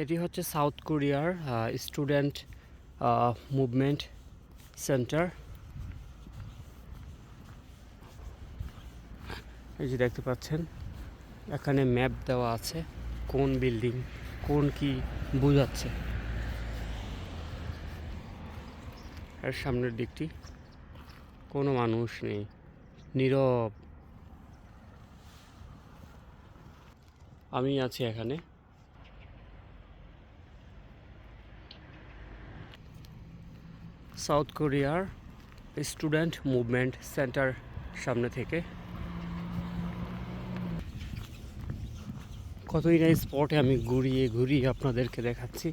এটি হচ্ছে সাউথ কোরিয়ার স্টুডেন্ট মুভমেন্ট সেন্টার। এই যে দেখতে পাচ্ছেন, এখানে ম্যাপ দেওয়া আছে কোন বিল্ডিং, কোন কি বোঝাচ্ছে। এর সামনের দিকটি, কোনো মানুষ নেই, নীরব। আমি আছি এখানে। সাউথ কোরিয়ার স্টুডেন্ট মুভমেন্ট সেন্টার সামনে থেকে। কতই না স্পটে আমি ঘুরিয়ে ঘুরিয়ে আপনাদেরকে দেখাচ্ছি।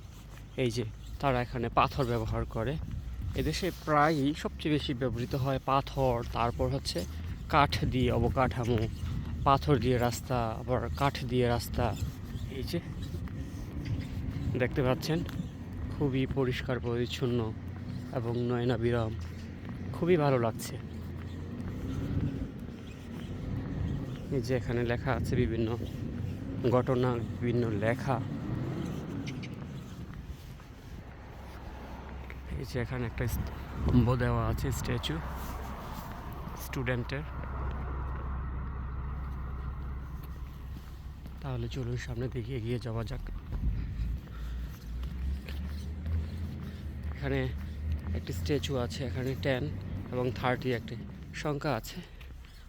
এই যে, তারা এখানে পাথর ব্যবহার করে। এদেশে প্রায়ই সবচেয়ে বেশি ব্যবহৃত হয় পাথর, তারপর হচ্ছে কাঠ দিয়ে অবকাঠামো, পাথর দিয়ে রাস্তা, আবার কাঠ দিয়ে রাস্তা। এই যে, দেখতে পাচ্ছেন? খুবই পরিষ্কার, পরিচ্ছন্ন। এবং নয়নাবিরাম খুবই ভালো লাগছে। এই যে এখানে লেখা আছে বিভিন্ন ঘটনা, বিভিন্ন লেখা। এই যে এখানে একটা স্তম্ভ দেওয়া আছে, স্ট্যাচু, স্টুডেন্টের। তাহলে চলুন সামনে দিকে এগিয়ে যাওয়া যাক। এখানে একটি স্ট্যাচু আছে, এখানে টেন এবং থার্টি একটি সংখ্যা আছে।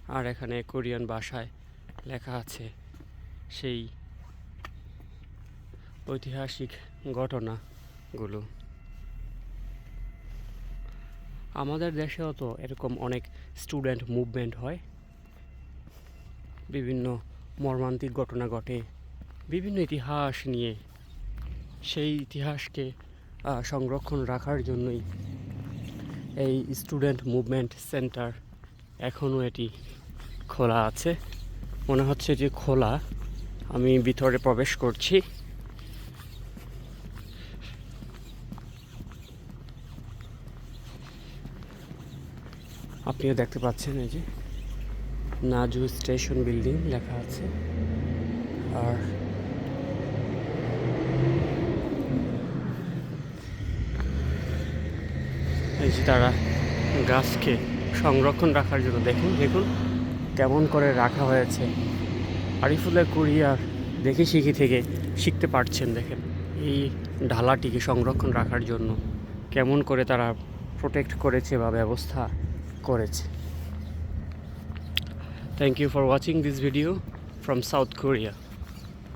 আর এখানে কোরিয়ান ভাষায় লেখা আছে সেই ঐতিহাসিক ঘটনাগুলো। আমাদের দেশেও তো এরকম অনেক স্টুডেন্ট মুভমেন্ট হয়। বিভিন্ন মর্মান্তিক ঘটনা ঘটে। বিভিন্ন ইতিহাস নিয়ে সেই ইতিহাসকে সংরক্ষণ রাখার জন্যই এই স্টুডেন্ট মুভমেন্ট সেন্টার এখনও এটি খোলা আছে। মনে হচ্ছে যে খোলা। আমি ভিতরে প্রবেশ করছি। আপনিও দেখতে পাচ্ছেন এই যে নাজু স্টেশন বিল্ডিং লেখা আছে। আর যে তারা গাছকে সংরক্ষণ রাখার জন্য। দেখুন দেখুন কেমন করে রাখা হয়েছে। আরিফুলের কুরিয়ার দেখে শিখি থেকে শিখতে পারছেন, দেখেন। এই ঢালাটিকে সংরক্ষণ রাখার জন্য কেমন করে তারা প্রোটেক্ট করেছে বা ব্যবস্থা করেছে। Thank you for watching this video from South Korea